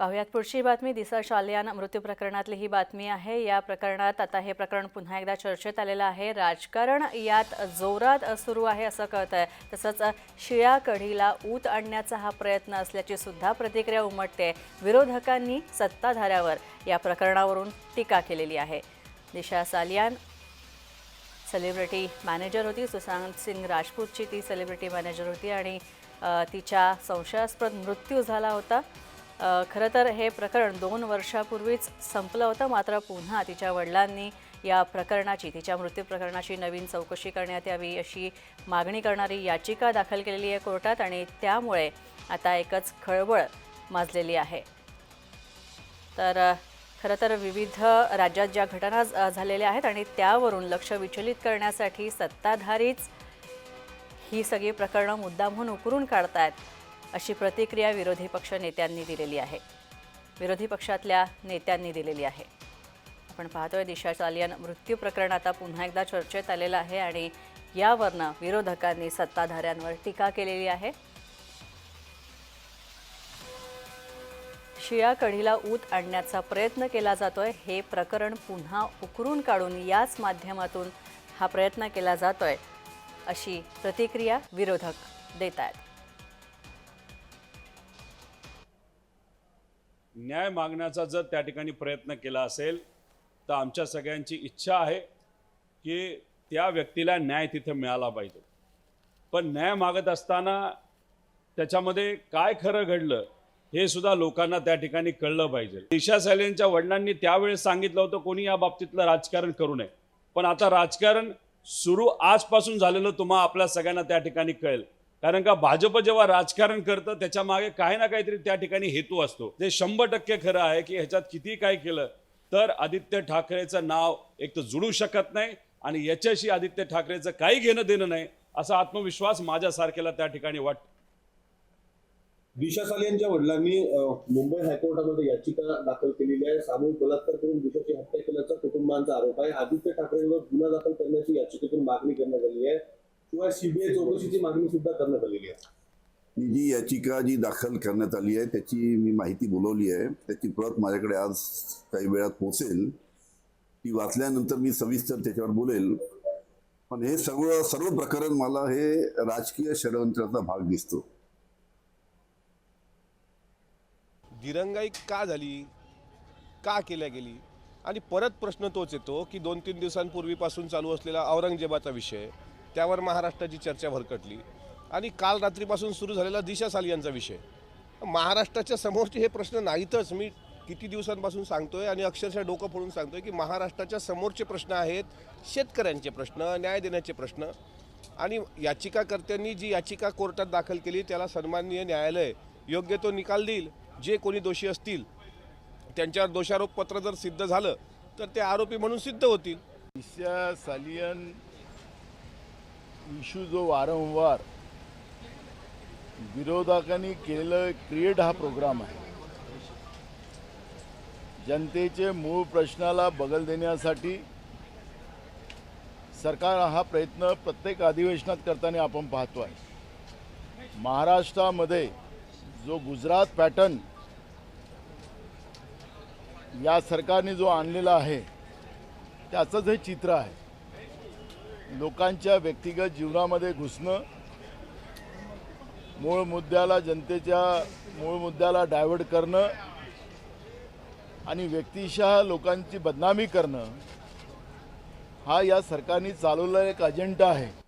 पाहुयात पुढची बातमी. दिसा शालियान मृत्यू प्रकरणातली ही बातमी आहे. या प्रकरणात आता हे प्रकरण पुन्हा एकदा चर्चेत आलेलं आहे. राजकारण यात जोरात सुरू आहे असं कळत आहे तसंच शिळ्या कढीला ऊत आणण्याचा हा प्रयत्न असल्याची सुद्धा प्रतिक्रिया उमटते. विरोधकांनी सत्ताधाऱ्यावर या प्रकरणावरून टीका केलेली आहे. दिशा सालियान सेलिब्रिटी मॅनेजर होती. सुशांत सिंग राजपूतची ती सेलिब्रिटी मॅनेजर होती आणि तिच्या संशयास्पद मृत्यू झाला होता. खरं तर हे प्रकरण दोन वर्षापूर्वीच संपलं होतं. मात्र पुन्हा तिच्या वडिलांनी या प्रकरणाची तिच्या मृत्यू प्रकरणाची नवीन चौकशी करण्यात यावी अशी मागणी करणारी याचिका दाखल केलेली आहे कोर्टात आणि त्यामुळे आता एकच खळबळ माजलेली आहे. तर खरं तर विविध राज्यात ज्या घटना झालेल्या आहेत आणि त्यावरून लक्ष विचलित करण्यासाठी सत्ताधारीच ही सगळी प्रकरणं मुद्दामहून उकरून काढतायत. अशी प्रतिक्रिया विरोधी पक्ष नेत्यांनी दिलेली आहे. विरोधी पक्षातल्या नेत्यांनी दिलेली आहे. आपण पाहतोय दिशा चालियन मृत्यू प्रकरण आता पुन्हा एकदा चर्चेत आलेलं आहे आणि यावरनं विरोधकांनी सत्ताधाऱ्यांवर टीका केलेली आहे. शिया कढीला ऊत आणण्याचा प्रयत्न केला जातोय. हे प्रकरण पुन्हा उकरून काढून याच माध्यमातून हा प्रयत्न केला जातोय अशी प्रतिक्रिया विरोधक देत आहेत न्याय मागण्याचा जर त्या ठिकाणी प्रयत्न केला असेल तर आमच्या सगळ्यांची इच्छा आहे की त्या व्यक्तीला न्याय तिथे मिळाला पाहिजे. पण न्याय मागत असताना त्याच्यामध्ये काय खरं घडलं हे सुद्धा लोकांना त्या ठिकाणी कळलं पाहिजे. दिशा सालेंच्या वडिलांनी त्यावेळेस सांगितलं होतं कोणी या बाबतीतलं राजकारण करू नये. पण आता राजकारण सुरू आजपासून झालेलं तुम्हा आपल्या सगळ्यांना त्या ठिकाणी कळेल. कारण का भाजप जेव्हा राजकारण करतं त्याच्यामागे काही ना काहीतरी त्या ठिकाणी हेतू असतो. ते शंभर टक्के खरं आहे की ह्याच्यात किती काय केलं तर आदित्य ठाकरेचं नाव एक तर जुळू शकत नाही आणि याच्याशी आदित्य ठाकरेचं काही घेणं देणं नाही असा आत्मविश्वास माझ्यासारखेला त्या ठिकाणी वाट दिशा साले यांच्या वडिलांनी मुंबई हायकोर्टामध्ये याचिका दाखल केलेली आहे. सामूहिक बलात्कार करून दिशाची हत्या केल्याचा कुटुंबांचा आरोप आहे. आदित्य ठाकरेंवर गुन्हा दाखल करण्याची याचिकेतून मागणी करण्यात आली आहे. शिवाय सीबीआय चौकशीची मागणी सुद्धा करण्यात आलेली आहे. ही जी याचिका जी दाखल करण्यात आली आहे त्याची मी माहिती बोलवली आहे. त्याची प्रत माझ्याकडे आज काही वेळात पोहोचेल. ती वाचल्यानंतर मी सविस्तर त्याच्यावर बोलेल. पण हे सगळं सर्व प्रकरण मला हे राजकीय षडयंत्राचा भाग दिसतो. दिरंगाई का झाली? का केल्या गेली? आणि परत प्रश्न तोच येतो की दोन तीन दिवसांपूर्वीपासून चालू असलेला औरंगजेबाचा विषय त्यावर महाराष्ट्राची चर्चा भरकटली. आणि काल रात्रीपासून सुरू झालेला दिशा सालियांचा विषय. महाराष्ट्राच्या समोरचे हे प्रश्न नाहीतच. मी किती दिवसांपासून सांगतोय आणि अक्षरशः डोकं फोडून सांगतोय की महाराष्ट्राच्या समोरचे प्रश्न आहेत शेतकऱ्यांचे प्रश्न न्याय देण्याचे प्रश्न. आणि याचिकाकर्त्यांनी जी याचिका कोर्टात दाखल केली त्याला सन्माननीय न्यायालय योग्य तो निकाल देईल. जे कोणी दोषी असतील त्यांच्यावर दोषारोपपत्र जर सिद्ध झालं तर ते आरोपी म्हणून सिद्ध होतील. दिशा सालियन इशू जो वारंवार विरोधकांनी केलेलं क्रिएट हा प्रोग्राम आहे. जनतेचे मूळ प्रश्नाला बगल देण्यासाठी सरकार हा प्रयत्न प्रत्येक अधिवेशनात करताना आपण पाहतो आहे. महाराष्ट्रामध्ये जो गुजरात पॅटर्न या सरकारने जो आणलेला आहे त्याचंच हे चित्र आहे. लोकांच्या व्यक्तिगत जीवनामध्ये घुसणं मूळ मुद्द्याला जनतेच्या मूळ मुद्द्याला डायव्हर्ट करणं आणि व्यक्तिशः लोकांची बदनामी करणं हा या सरकारने चालवलेला एक अजेंडा आहे.